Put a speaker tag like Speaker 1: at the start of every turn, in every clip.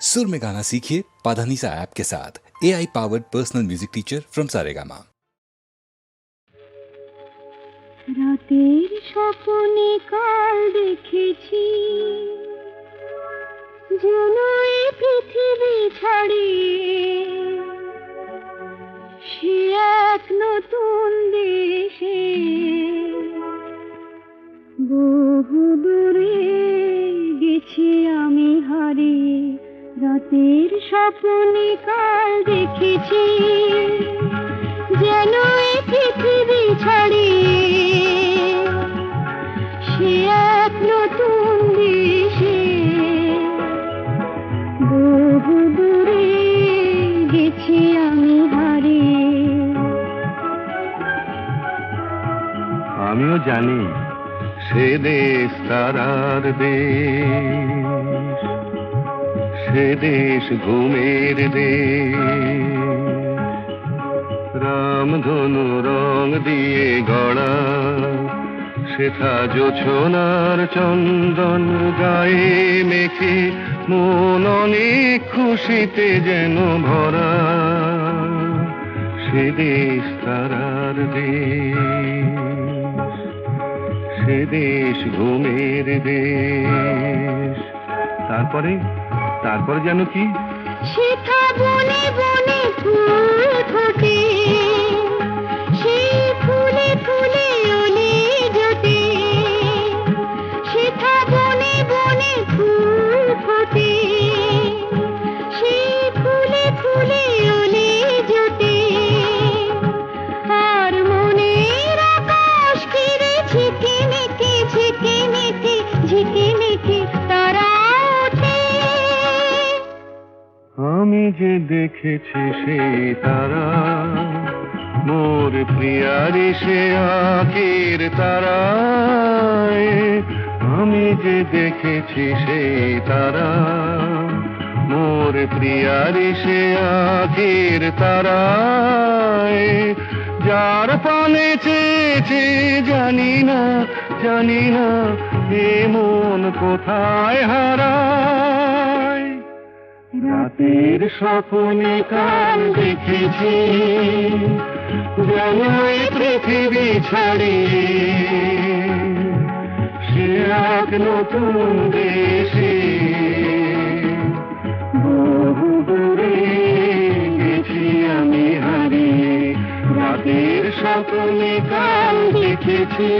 Speaker 1: सुर में गाना सीखिए पाधानीसा ऐप के साथ A I powered personal music teacher from Saregama
Speaker 2: রাতের স্বপ্নে কাল দেখেছি যেন এই পৃথিবী ছাড়িয়ে সে এক নতুন দেশে বহু দূরে গেছি আমি হারিয়ে রাতের স্বপ্নে কাল দেখেছি, যেন এই পৃথিবী ছাড়িয়ে সে এক নতুন দেশে। বহু দূরে গেছি আমি হারিয়ে
Speaker 3: আমিও জানি সে দেশ তারার দেশ। সে দেশ, ঘুমের দেশ। রামধনু রং দিয়ে গড়া সেথা জোছনার চন্দন গায়ে মেখে, মন অনেক খুশিতে যেন ভরা। সে দেশ তারার দেশ, সে দেশ ঘুমের দেশ। তারপরে তারপরে যেন কি?
Speaker 2: সেথা বনে বনে ফুল ফোটে।
Speaker 3: দেখেছি সেই তারা। মোর প্রিয়ারি সে আখের তারায়। আমি যে দেখেছি সেই তারা। মোর প্রিয়ারি সে আখের তারায়। যার পানে চেয়েছে, জানি না জানি না, এ মন কোথায় হারায়। রাতের স্বপ্নে কাল দেখেছি যেন এই পৃথিবী ছাড়িয়ে সে এক নতুন দেশে বহু দূরে গেছি আমি হারিয়ে রাতের স্বপ্নে কাল দেখেছি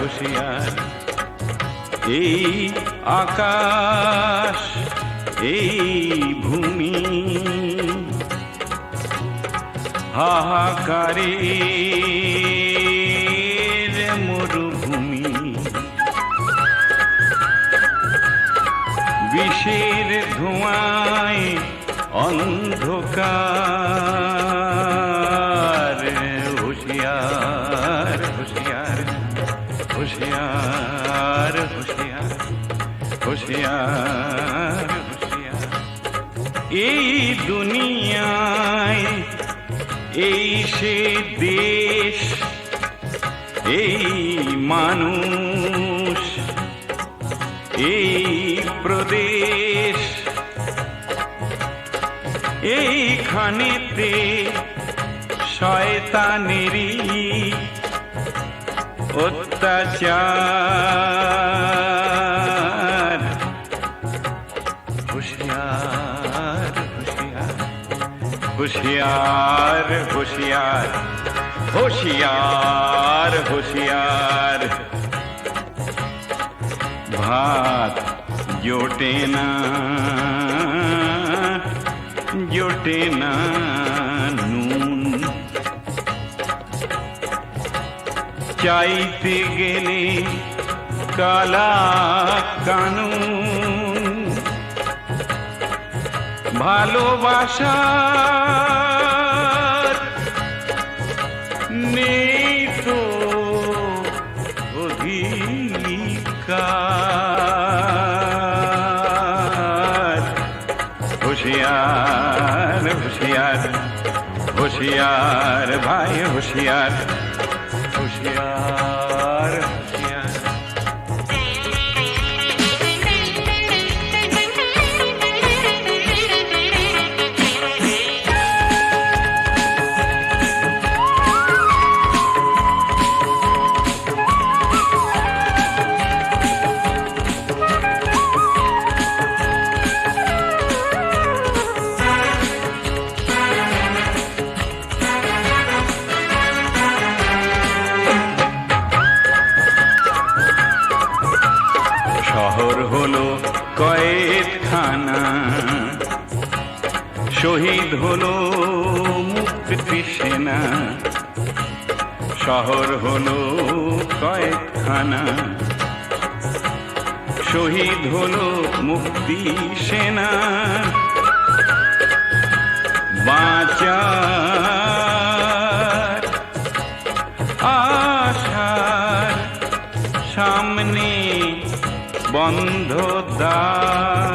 Speaker 4: হুঁশিয়ার। এই আকাশ এই ভূমি। হাহাকারের মরুভূমি। বিষের ধোঁয়ায় অন্ধকার। এই দুনিয়ায় এই সে দেশ এই মানুষ এই প্রদেশ এইখানেতে শয়তানেরই অত্যাচার। হুঁশিয়ার হুঁশিয়ার হুঁশিয়ার হুঁশিয়ার। ভাত জোটে না জোটে না নুন। চাইতে গেলে কালা কানুন। ভালোবাসার নেই তো অধিকার হুঁশিয়ার হুঁশিয়ার হুঁশিয়ার ভাই হুঁশিয়ার মুক্তি সেনা শহর হলো কয়েকখানা। শহীদ হলো মুক্তি সেনা। বাঁচার আশার সামনে বন্ধ দ্বার।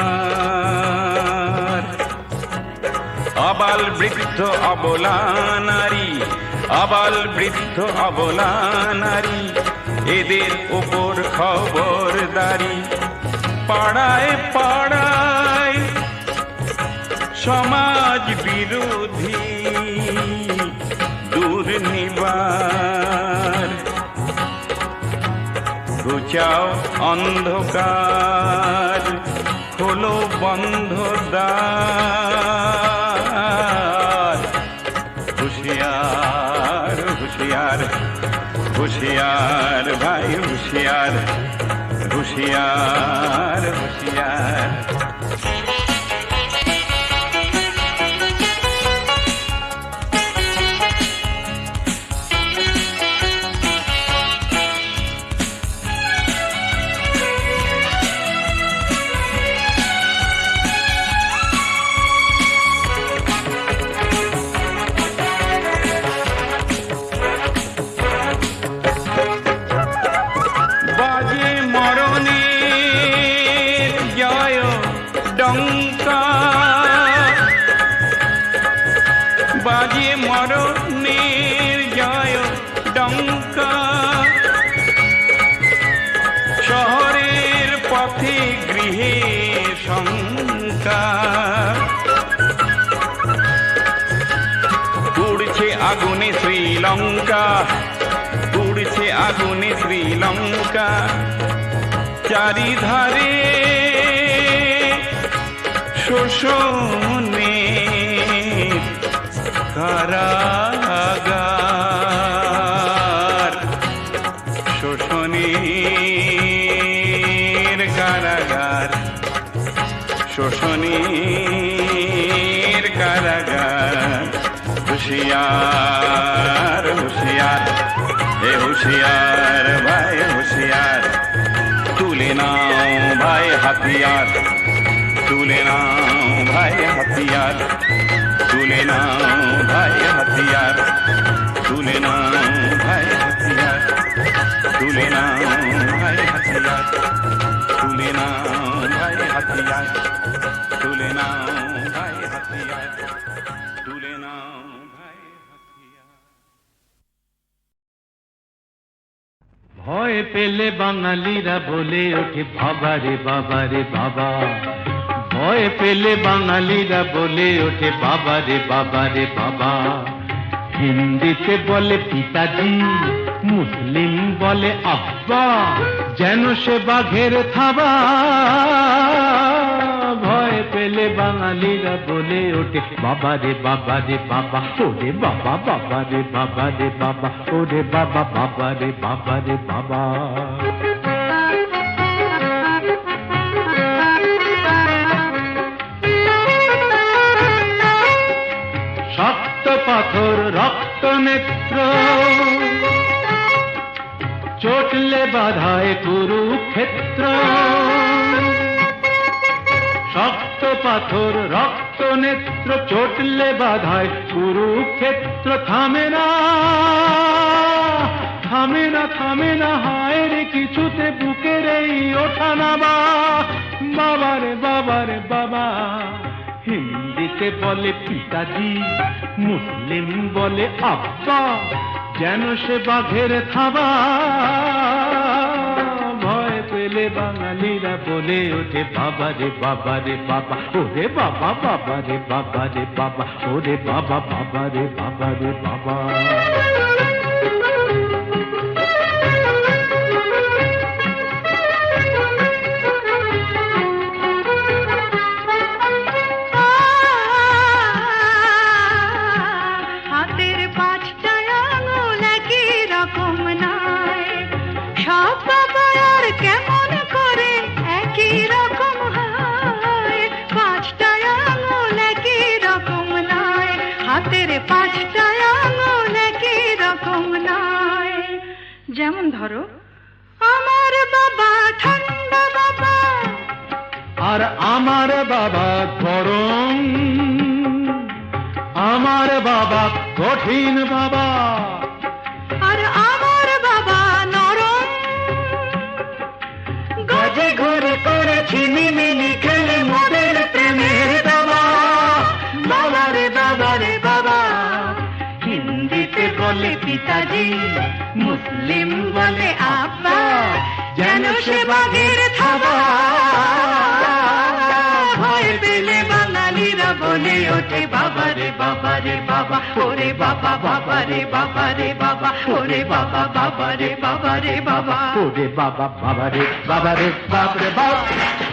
Speaker 4: আবাল বৃদ্ধ অবলা নারী, আবাল বৃদ্ধ অবলা নারী, এদের উপর খবরদারি। পাড়ায় পাড়ায় সমাজ বিরোধী, দুর্নিবার। ঘুচাও অন্ধকার হলো বন্ধ দ্বার। হুশিয়ার ভাই হুশিয়ার হুশিয়ার হুশিয়ার। চারিধারে শোষণে কারাগার। শোষণের কারাগার। শোষণের কারাগার। হুশিয়ার হুশিয়ার এ হুশিয়ার। हथियार। तूले नाम भाई हथियार। तूले नाम भाई हथियार। तूले नाम भाई हथियार। तूले नाम भाई हथियार। तूले नाम भाई हथियार। तूले नाम भाई हथियार।
Speaker 5: ভয় পেলে বাঙালিরা বলে ওঠে, বাবা রে, বাবা ভয় পেলে বাঙালিরা বলে ওঠে, বাবা রে বাবা রে, বাবা। হিন্দিতে বলে পিতাজি, মুসলিম বলে আব্বা, যেন সে বাঘের থাবা। ভয় পেলে বাঙালিরা বলে ওঠে, বাবা রে বাবা রে, বাবা, ওরে বাবা বাবা রে বাবা রে, বাবা, ওরে বাবা বাবা রে বাবা রে, বাবা। শক্ত পাথর, রক্ত নেত্র, চটলে বাধায় কুরুক্ষেত্র। পাথর, রক্ত, নেত্র, চটলে বাধায়, কুরুক্ষেত্র থামে না। থামে না থামে না, হায় রে, কিছুতে বুকের এই ওঠা নামা। বাবা রে বাবা, হিন্দিতে বলে পিতাজি, মুসলিম বলে আব্বা, যেন সে বাঘের থাবা। বাঙালিরা বলে ওঠে, বাবা রে বাবা রে, বাবা, ওরে বাবা বাবা রে বাবা রে, বাবা, ওরে বাবা বাবা রে বাবা রে, বাবা।
Speaker 2: ধরো। আমার বাবা ঠান্ডা বাবা।
Speaker 5: আর আমার বাবা গরম। আমার বাবা কঠিন বাবা।
Speaker 2: সে বাঘের থাবা ভয় পেলে বাঙালিরা
Speaker 6: বলে ওঠে বাবা রে বাবা রে বাবা ওরে বাবা বাবা রে বাবা রে বাবা ওরে বাবা বাবা রে বাবা রে বাবা
Speaker 5: ওরে বাবা বাবা রে বাবা রে বাপ রে বাপ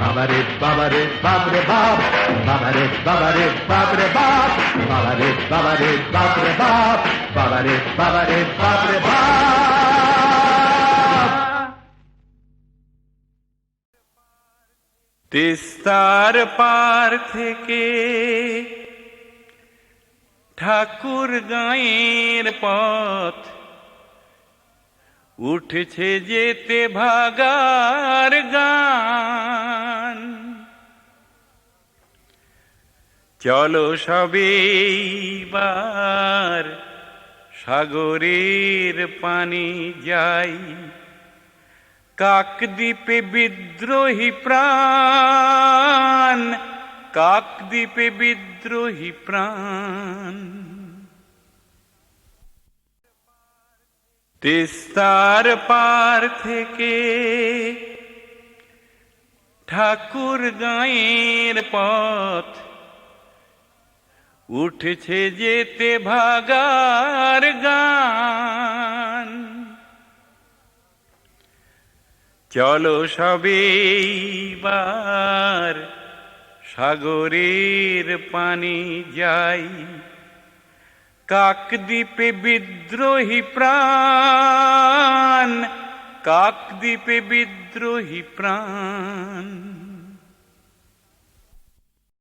Speaker 5: বাবা রে বাবা রে বাপ রে বাপ বাবা রে বাবা রে বাপ রে বাপ বাবা রে বাবা রে বাপ রে বাপ বাবা রে বাবা রে বাপ রে বাপ
Speaker 4: তিস্তার পার থেকে ঠাকুর গাঁয়ের পথ উঠছে যেতে ভাগার গান। চলো সবেবার সাগরের পানি যাই। কাকদ্বীপে বিদ্রোহী প্রাণ, কাকদ্বীপে বিদ্রোহী প্রাণ। তিস্তার পার থেকে ঠাকুর গাঁয়ের পথ, উঠছে যেতে ভাগার গান। চলো সবেবার সাগরের পানি যাই। কাকদ্বীপে বিদ্রোহী প্রাণ কাকদ্বীপে বিদ্রোহী প্রাণ।